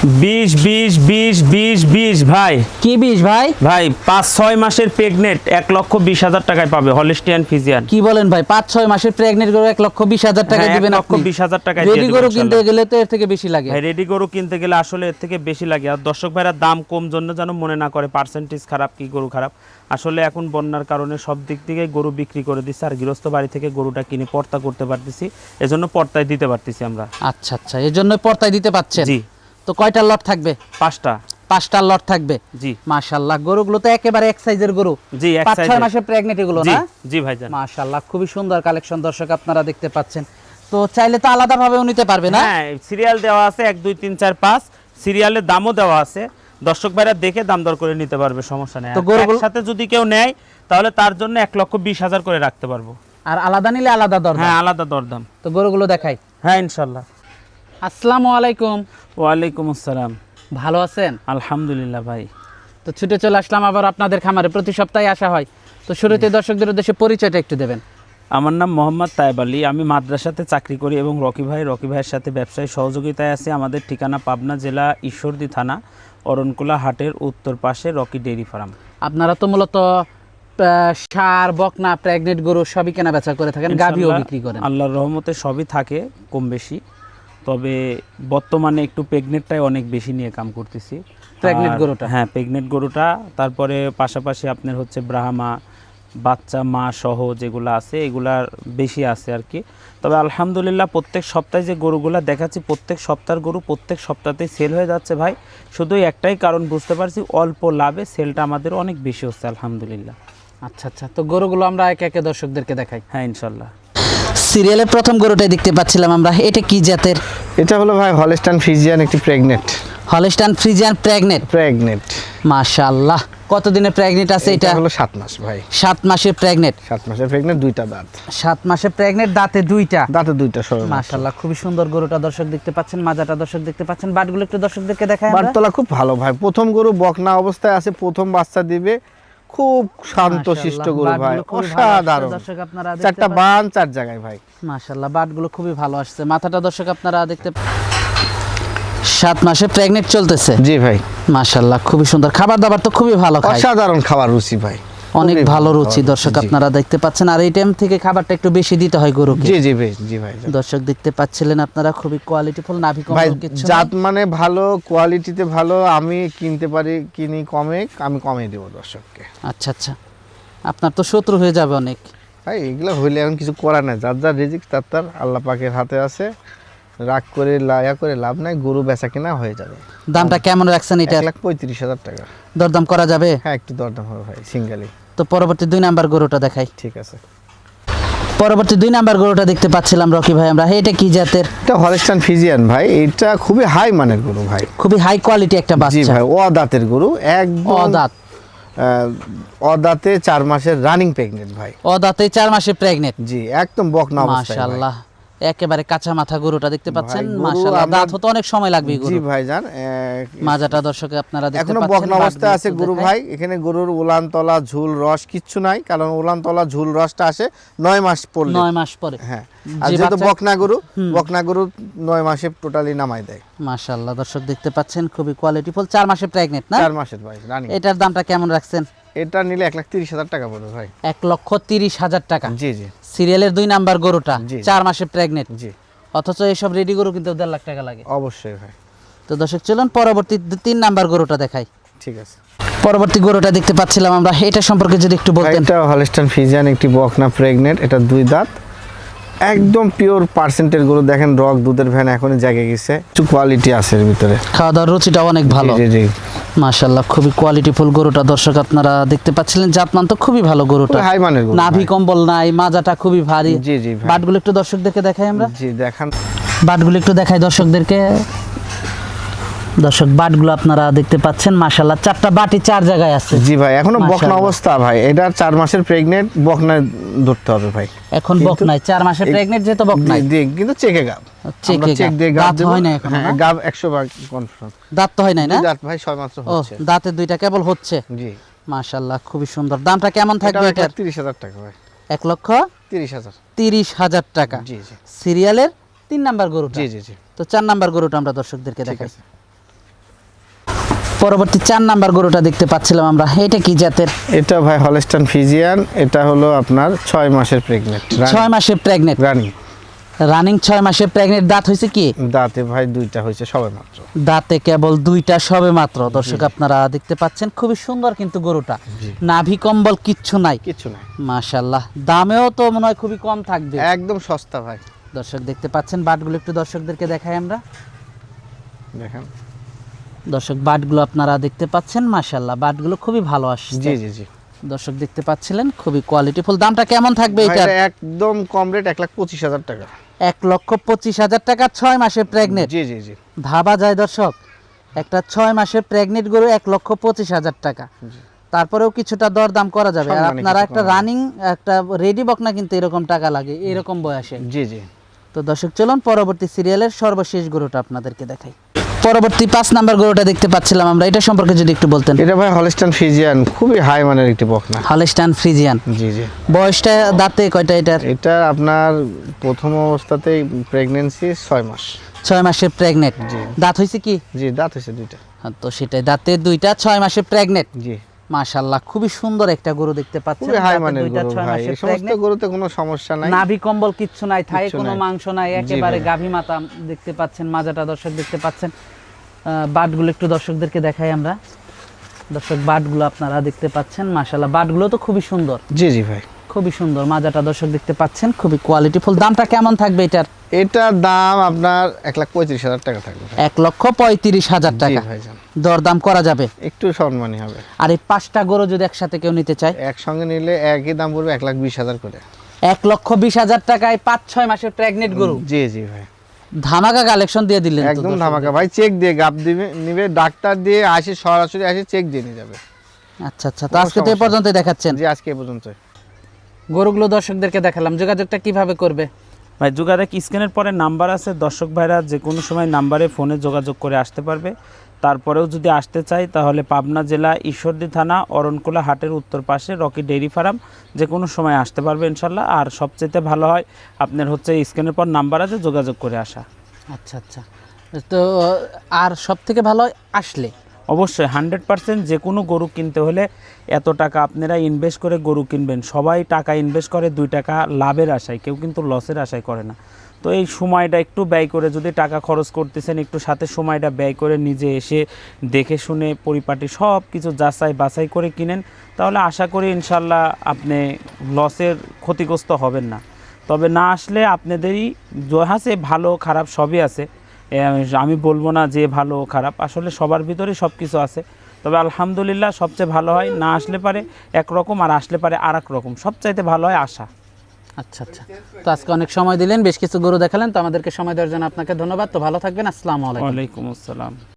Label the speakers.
Speaker 1: বিশ বিশ বিশ বিশ বিশ ভাই।
Speaker 2: কি বিষ ভাই?
Speaker 1: ভাই পাঁচ ছয় মাসের প্রেগনেন্ট এক লক্ষ বিশ হাজার টাকায় পাবে হলিস্টিয়ান ফিজিয়ান
Speaker 2: কি বলেন ভাই? পাঁচ ছয় মাসের প্রেগনেন্ট গরু এক লক্ষ বিশ হাজার টাকা
Speaker 1: হ্যাঁ,
Speaker 2: দিবেন
Speaker 1: লক্ষ বিশ হাজার টাকায়
Speaker 2: রেডি গরু কিনতে গেলে তো এর থেকে বেশি লাগে।
Speaker 1: ভাই রেডি গরু কিনতে গেলে আসলে এর থেকে বেশি লাগে। আর দর্শক ভাইরা দাম কম জন্য যেন মনে না করে পার্সেন্টেজ খারাপ কি গরু খারাপ? আসলে এখন বন্যার কারণে সব দিক থেকে গরু বিক্রি করে দিচ্ছে। আর গৃহস্থ বাড়ি থেকে গরুটা কিনে পর্তা করতে পারতেছি। এজন্য পর্তায় দিতে পারতেছি আমরা।
Speaker 2: আচ্ছা আচ্ছা এর জন্য পর্তায় দিতে পাচ্ছেন
Speaker 1: জি।
Speaker 2: তো কয়টা লট থাকবে?
Speaker 1: পাঁচটা।
Speaker 2: পাঁচটা লট থাকবে?
Speaker 1: জি।
Speaker 2: মাশাল্লাহ গরুগুলো তো একেবারে এক সাইজের গরু।
Speaker 1: জি এক
Speaker 2: পাঁচ ছয়
Speaker 1: সাইজের।
Speaker 2: মাসের প্রেগনেন্ট এগুলো না?
Speaker 1: জি ভাইজান।
Speaker 2: মাশাল্লাহ খুবই সুন্দর কালেকশন দর্শক আপনারা দেখতে পাচ্ছেন। তো চাইলে তো আলাদা ভাবেও নিতে পারবে না?
Speaker 1: হ্যাঁ সিরিয়াল দেওয়া আছে এক দুই তিন চার পাঁচ। সিরিয়ালের দামও দেওয়া আছে। দর্শক ভাইরা দেখে দাম দর করে নিতে পারবে সমস্যা নেই। সাথে যদি কেউ নেয় তাহলে তার জন্য এক লক্ষ বিশ হাজার করে রাখতে পারব।
Speaker 2: আর আলাদা নিলে আলাদা দর
Speaker 1: হ্যাঁ আলাদা দরদাম।
Speaker 2: তো গরুগুলো দেখাই।
Speaker 1: হ্যাঁ ইনশাল্লাহ
Speaker 2: আসসালামু আলাইকুম।
Speaker 1: ওয়ালাইকুম আসসালাম।
Speaker 2: ভালো আছেন?
Speaker 1: আলহামদুলিল্লাহ ভাই।
Speaker 2: তো ছুটে চলে আসলাম আবার আপনাদের খামারে প্রতি সপ্তাহে আসা হয়। তো শুরুতে দর্শকদের উদ্দেশ্যে পরিচয়টা একটু দেবেন।
Speaker 1: আমার নাম মোহাম্মদ তায়েব আলী। আমি মাদ্রাসাতে চাকরি করি এবং রকি ভাই রকি ভাইয়ের সাথে ব্যবসায়ী সহযোগিতায় আছি। আমাদের ঠিকানা পাবনা জেলা ঈশ্বরদী থানা অরণকুলা হাটের উত্তর পাশে রকি ডেইরি ফার্ম।
Speaker 2: আপনারা তো মূলত সার বকনা প্রেগনেন্ট গরু সবই কেনা বেচা করে থাকেন গাভিও বিক্রি করেন।
Speaker 1: আল্লাহর রহমতে সবই থাকে কম বেশি। তবে বর্তমানে একটু প্রেগনেন্টটাই অনেক বেশি নিয়ে কাম করতেছি। আর-
Speaker 2: গরুটা?
Speaker 1: হ্যাঁ প্রেগনেন্ট গরুটা। তারপরে পাশাপাশি আপনার হচ্ছে ব্রাহ্মা বাচ্চা মা সহ যেগুলো আছে এগুলার বেশি আছে আর কি তবে আলহামদুলিল্লাহ প্রত্যেক সপ্তাহে যে গরুগুলা দেখাচ্ছি প্রত্যেক সপ্তাহের গরু প্রত্যেক সপ্তাহতেই সেল হয়ে যাচ্ছে ভাই। শুধু একটাই কারণ বুঝতে পারছি অল্প লাভে সেলটা আমাদের অনেক বেশি হচ্ছে আলহামদুলিল্লাহ।
Speaker 2: আচ্ছা আচ্ছা। তো গরুগুলো আমরা একে একে দর্শকদেরকে দেখাই।
Speaker 1: হ্যাঁ ইনশাল্লাহ।
Speaker 2: সিরিয়ালের প্রথম গরুটাই দেখতে পাচ্ছিলাম আমরা। এটা কি জাতের?
Speaker 3: এটা হলো ভাই হলস্টান ফিজিয়ান একটি pregnant
Speaker 2: Holstein Friesian pregnant
Speaker 3: pregnant
Speaker 2: মাশাআল্লাহ। কতদিনের প্রেগনেন্ট আছে
Speaker 3: এটা? হলো সাত মাস ভাই।
Speaker 2: সাত মাসের প্রেগনেন্ট
Speaker 3: সাত মাসের প্রেগনেন্ট দুইটা দাঁত।
Speaker 2: সাত মাসের প্রেগনেন্ট দাঁতে দুইটা।
Speaker 3: দাঁতে দুইটা সরো
Speaker 2: মাশাআল্লাহ খুবই সুন্দর গরুটা দর্শক দেখতে পাচ্ছেন মাজাটা দর্শক দেখতে পাচ্ছেন। বাটগুলো একটু দর্শকদেরকে দেখায়
Speaker 3: বারতলা খুব ভালো ভাই। প্রথম গরু বকনা অবস্থায় আছে প্রথম বাচ্চা দিবে। খুব শান্ত শিষ্ট গরু ভাই
Speaker 2: খুবই ভালো আসছে,
Speaker 3: অসাধারণ।
Speaker 2: দর্শক আপনারা দেখতে
Speaker 3: চারটা বান চার জায়গায় ভাই।
Speaker 2: মাশাআল্লাহ বাটগুলো খুবই ভালো আসছে। মাথাটা দর্শক আপনারা দেখতে সাত মাসে প্রেগনেন্ট চলতেছে।
Speaker 3: জি ভাই।
Speaker 2: মাশাআল্লাহ খুবই সুন্দর। খাবার দাবার তো খুবই ভালো
Speaker 3: অসাধারণ খাবার রুচি ভাই।
Speaker 2: অনেক ভালো রুচি দর্শক আপনারা দেখতে পাচ্ছেন। আর এই টাইম থেকে খাবারটা একটু বেশি দিতে হয় গরুকে।
Speaker 3: জি জি জি ভাই
Speaker 2: দর্শক দেখতে পাচ্ছিলেন আপনারা খুবই কোয়ালিটিফুল নাভি কম্বল কিছু
Speaker 3: জাত মানে ভালো কোয়ালিটিতে ভালো আমি কিনতে পারি কিনি কমে আমি কমে দেবো দর্শককে।
Speaker 2: আচ্ছা আচ্ছা। আপনার তো শত্রু হয়ে যাবে অনেক।
Speaker 3: ভাই এগুলো হইলে এখন কিছু করার নাই যার যার রিজিক তার তার আল্লাহ পাকের হাতে আছে। রাগ করে লায়া করে লাভ নাই গরু বেচা কিনা হয়ে যাবে।
Speaker 2: দামটা কেমন রাখছেন
Speaker 3: এটা?
Speaker 2: এক
Speaker 3: লাখ পঁয়ত্রিশ হাজার টাকা।
Speaker 2: দরদাম করা যাবে?
Speaker 3: হ্যাঁ একটু দরদাম হবে ভাই সিঙ্গালি
Speaker 2: তো পরবর্তী দুই নাম্বার গরুটা দেখাই।
Speaker 3: ঠিক আছে।
Speaker 2: পরবর্তী দুই নাম্বার গরুটা দেখতে পাচ্ছিলাম রকি ভাই আমরা। এটা কি জাতের?
Speaker 3: এটা হলস্টান ফিজিয়ান ভাই এটা খুবই হাই মানের গরু ভাই।
Speaker 2: খুবই হাই কোয়ালিটি একটা
Speaker 3: জি
Speaker 2: বাচ্চা।
Speaker 3: ভাই অদাঁতের গরু একদম
Speaker 2: অদাঁত।
Speaker 3: অদাঁতে চার মাসের রানিং প্রেগনেন্ট ভাই।
Speaker 2: অদাতে চার মাসে প্রেগনেন্ট
Speaker 3: জি একদম বকনা অবস্থায়
Speaker 2: মাশাআল্লাহ। একেবারে কাঁচা মাথা গরুটা দেখতে পাচ্ছেন মাশাআল্লাহ। দাঁত হতে অনেক সময় লাগবে
Speaker 3: জি
Speaker 2: গরু
Speaker 3: ভাই জান
Speaker 2: মাজাটা দর্শকে আপনারা দেখতে
Speaker 3: এখনও
Speaker 2: পাচ্ছেন
Speaker 3: বকনা অবস্থায় আছে গরু ভাই এখানে গরুর উলান তলা ঝুল রস কিচ্ছু নাই কারণ উলান তলা ঝুল রসটা আসে নয় মাস পড়লে।
Speaker 2: নয় মাস পরে।
Speaker 3: হ্যাঁ আর যেহেতু বকনা গরু বকনা গরু নয় মাসে টোটালি নামাই দেয়।
Speaker 2: মাশাআল্লাহ দর্শক দেখতে পাচ্ছেন খুবই কোয়ালিটিফুল চার মাসে প্রেগনেন্ট না?
Speaker 3: চার মাসের ভাই রানিং।
Speaker 2: এটার দামটা কেমন রাখছেন?
Speaker 3: এটা নিলে এক লাখ তিরিশ হাজার টাকা পড়বে ভাই।
Speaker 2: এক লক্ষ তিরিশ হাজার টাকা।
Speaker 3: জি জি।
Speaker 2: সিরিয়ালের দুই নাম্বার গরুটা চার মাসে প্রেগনেন্ট
Speaker 3: জি।
Speaker 2: অথচ এইসব রেডি গরু কিন্তু দেড় লাখ টাকা লাগে।
Speaker 3: অবশ্যই ভাই।
Speaker 2: তো দর্শক চলুন পরবর্তী তিন নাম্বার গরুটা দেখাই।
Speaker 3: ঠিক আছে।
Speaker 2: পরবর্তী গরুটা দেখতে পাচ্ছিলাম আমরা এটা সম্পর্কে যদি একটু বলতেন।
Speaker 3: এটা হলস্টান ফিজিয়ান একটি বকনা প্রেগনেন্ট এটা দুই দাঁত। একদম পিওর পার্সেন্টের গরু দেখেন রক দুধের ভ্যান এখনই জাগে গেছে। একটু কোয়ালিটি আছে এর ভিতরে।
Speaker 2: খাওয়া দাওয়ার রুচিটা অনেক ভালো।
Speaker 3: জি জি।
Speaker 2: মাশাল্লাহ খুবই কোয়ালিটিফুল গরুটা। দর্শক আপনারা দেখতে পাচ্ছিলেন জাতমান তো খুবই ভালো গরুটা।
Speaker 3: হাই মানের গরু
Speaker 2: নাভি কম্বল নাই মাজাটা খুবই ভারী।
Speaker 3: জি জি
Speaker 2: বাটগুলো একটু দর্শকদেরকে দেখাই আমরা।
Speaker 3: জি দেখান।
Speaker 2: বাটগুলো একটু দেখাই দর্শকদেরকে। দর্শক বাটগুলো আপনারা দেখতে পাচ্ছেন মাশাল্লাহ চারটা বাটি চার জায়গায় আছে।
Speaker 3: জি ভাই এখনও বকনা অবস্থা ভাই। এটা চার মাসের প্রেগনেন্ট বকনায় ধরতে হবে ভাই।
Speaker 2: এখন বক নাই চার মাসে প্রেগনেন্ট যেহেতু বক নাই
Speaker 3: জি, কিন্তু চেকে গাব
Speaker 2: চেকে
Speaker 3: চেক দিয়ে গাব
Speaker 2: দাঁত হয় না এখনও,
Speaker 3: হ্যাঁ
Speaker 2: না?
Speaker 3: গাব একশো বার কনফার্ম
Speaker 2: দাঁত তো হয় নাই না?
Speaker 3: দাঁত ভাই ছয় মাত্র
Speaker 2: ও
Speaker 3: হচ্ছে।
Speaker 2: দাঁতের দুইটা কেবল হচ্ছে।
Speaker 3: জি।
Speaker 2: মাশাল্লাহ খুবই সুন্দর। দামটা কেমন
Speaker 3: এটা
Speaker 2: থাকবে
Speaker 3: তিরিশ হাজার টাকা ভাই।
Speaker 2: এক লক্ষ
Speaker 3: তিরিশ হাজার।
Speaker 2: তিরিশ হাজার টাকা।
Speaker 3: জি জি।
Speaker 2: সিরিয়ালের তিন নাম্বার গরুটা।
Speaker 3: জি জি জি।
Speaker 2: তো চার নাম্বার গরুটা আমরা দর্শকদেরকে দেখাই। পরবর্তী চার নাম্বার গরুটা দেখতে পাচ্ছিলাম আমরা। এটা কি জাতের?
Speaker 3: এটা ভাই হলস্টান ফিজিয়ান এটা হলো আপনার ছয় মাসের প্রেগনেন্ট
Speaker 2: ছয় মাসের প্রেগনেন্ট
Speaker 3: রানিং
Speaker 2: রানিং ছয় মাসের প্রেগনেন্ট দাঁত হয়েছে কি?
Speaker 3: দাঁতে ভাই দুইটা হয়েছে সবে মাত্র।
Speaker 2: দাঁতে কেবল দুইটা সবে মাত্র। দর্শক আপনারা দেখতে পাচ্ছেন খুবই সুন্দর কিন্তু গরুটা। নাভি কম্বল কিচ্ছু নাই।
Speaker 3: কিছু নাই।
Speaker 2: মাশাল্লাহ দামেও তো মনে হয় খুবই কম থাকবে।
Speaker 3: একদম সস্তা ভাই।
Speaker 2: দর্শক দেখতে পাচ্ছেন বাটগুলো একটু দর্শকদেরকে দেখাই আমরা।
Speaker 3: দেখেন।
Speaker 2: দর্শক বাটগুলো আপনারা দেখতে পাচ্ছেন মাশাল্লাহ বাটগুলো খুবই ভালো আসছে।
Speaker 3: জি জি জি।
Speaker 2: দর্শক দেখতে পাচ্ছিলেন খুবই কোয়ালিটিফুল দামটা কেমন থাকবে এটা
Speaker 3: একদম কম রেট এক লাখ পঁচিশ হাজার টাকা।
Speaker 2: এক লক্ষ পঁচিশ হাজার টাকা ছয় মাসের প্রেগনেন্ট
Speaker 3: জি জি জি।
Speaker 2: ভাবা যায় দর্শক। একটা ছয় মাসের প্রেগনেন্ট গরু এক লক্ষ পঁচিশ হাজার টাকা। তারপরেও কিছুটা দরদাম করা যাবে। আর আপনারা একটা রানিং একটা রেডি বকনা কিন্তু এরকম টাকা লাগে এরকম বয়সে।
Speaker 3: জি জি।
Speaker 2: তো দর্শক চলুন পরবর্তী সিরিয়ালের সর্বশেষ গরুটা আপনাদেরকে দেখাই। পরবর্তী পাঁচ নাম্বার গরুটা দেখতে পাচ্ছিলাম আমরা। এটা সম্পর্কে যদি একটু বলতেন।
Speaker 3: এটা ভাই হলস্টান ফ্রিজিয়ান খুবই হাই মানের একটি বকনা।
Speaker 2: হলস্টান ফ্রিজিয়ান
Speaker 3: জি জি।
Speaker 2: বয়সটা দাঁতে কয়টা এটার?
Speaker 3: এটা আপনার প্রথম অবস্থাতেই প্রেগনেন্সি ছয় মাস।
Speaker 2: ছয় মাসে প্রেগনেন্ট
Speaker 3: জি।
Speaker 2: দাঁত হয়েছে কি?
Speaker 3: জি দাঁত হয়েছে দুইটা।
Speaker 2: হ্যাঁ, তো সেটাই। দাঁতে দুইটা ছয় মাসে প্রেগনেন্ট
Speaker 3: জি।
Speaker 2: মাশাল্লাহ খুবই সুন্দর একটা গরু দেখতে পাচ্ছেন।
Speaker 3: হাই মানের গরু ভাই এই সমস্ত গরুতে কোনো সমস্যা নাই।
Speaker 2: নাভি কম্বল কিচ্ছু নাই থায়ে কোনো মাংস নাই একেবারে গাভী মাথা দেখতে পাচ্ছেন মাজাটা দর্শক দেখতে পাচ্ছেন। আহ, বাটগুলো একটু দর্শকদেরকে দেখাই আমরা। দর্শক বাটগুলো আপনারা দেখতে পাচ্ছেন মাশাল্লাহ বাটগুলো তো খুবই সুন্দর।
Speaker 3: জি জি ভাই।
Speaker 2: খুবই সুন্দর। মাজাটা দর্শক দেখতে পাচ্ছেন খুবই কোয়ালিটিফুল দামটা কেমন থাকবে এটার?
Speaker 3: এটার দাম আপনার এক লাখ পঁয়ত্রিশ হাজার টাকা থাকবে
Speaker 2: এক লক্ষ পঁয়ত্রিশ হাজার টাকা। দরদাম করা যাবে?
Speaker 3: একটু সম্মানী হবে।
Speaker 2: আর এই পাঁচটা গরু যদি একসাথে কেউ নিতে চায়?
Speaker 3: একসঙ্গে নিলে একই দাম পড়বে এক লাখ বিশ হাজার করে।
Speaker 2: এক লক্ষ বিশ হাজার টাকায় পাঁচ ছয় মাসের প্রেগনেন্ট গরু।
Speaker 3: জি জি ভাই।
Speaker 2: ধামাকা কালেকশন দিয়ে দিলেন
Speaker 3: একদম ধামাকা। ভাই চেক দিয়ে গাপ দিবে নিবে ডাক্তার দিয়ে আসে সরাসরি আসে চেক দিয়ে নিয়ে যাবে।
Speaker 2: আচ্ছা আচ্ছা। তো আজকে তো এই
Speaker 3: সমস্যা
Speaker 2: পর্যন্ত দেখাচ্ছেন।
Speaker 3: জি আজকে এ পর্যন্ত
Speaker 2: গরুগুলো দর্শকদেরকে দেখালাম। যোগাযোগটা কীভাবে করবে?
Speaker 1: ভাই যোগাযোগ স্ক্যানের পরে নাম্বার আছে। দর্শক ভাইরা যে কোনো সময় নাম্বারে ফোনে যোগাযোগ করে আসতে পারবে। তারপরেও যদি আসতে চাই তাহলে পাবনা জেলা ঈশ্বরদী থানা অরণকুলা হাটের উত্তর পাশে রকি ডেইরি ফার্ম যে কোনো সময় আসতে পারবে ইনশাল্লাহ। আর সবচেয়ে ভালো হয় আপনার হচ্ছে স্ক্যানের পর নাম্বার আছে যোগাযোগ করে আসা।
Speaker 2: আচ্ছা আচ্ছা। তো আর সব থেকে ভালো হয় আসলে।
Speaker 1: অবশ্যই হান্ড্রেড পার্সেন্ট যে কোনো গরু কিনতে হলে এত টাকা আপনারা ইনভেস্ট করে গরু কিনবেন। সবাই টাকা ইনভেস্ট করে, দুই টাকা লাভের আশায়, কেউ কিন্তু লসের আশায় করে না। তো এই সময়টা একটু ব্যয় করে যদি টাকা খরচ করতেছেন, একটু সাথে সময়টা ব্যয় করে নিজে এসে দেখে শুনে পরিপাটি সব কিছু যাচাই বাছাই করে কিনেন, তাহলে আশা করি ইনশাল্লাহ আপনি লসের ক্ষতিগ্রস্ত হবেন না। তবে না আসলে আপনাদেরই আছে, ভালো খারাপ সবই আছে। আমি বলব না যে ভালো ও খারাপ। আসলে সবার ভিতরে সব কিছু আছে। তবে আলহামদুলিল্লাহ সবচেয়ে ভালো হয় না আসলে পারে একরকম আর আসলে পারে আর এক রকম। সবচাইতে ভালো হয় আশা।
Speaker 2: আচ্ছা আচ্ছা। তো আজকে অনেক সময় দিলেন বেশ কিছু গরু দেখালেন তো আমাদেরকে সময় দেওয়ার জন্য আপনাকে ধন্যবাদ। তো ভালো থাকবেন আসসালামু আলাইকুম।
Speaker 1: ওয়ালাইকুম আসসালাম।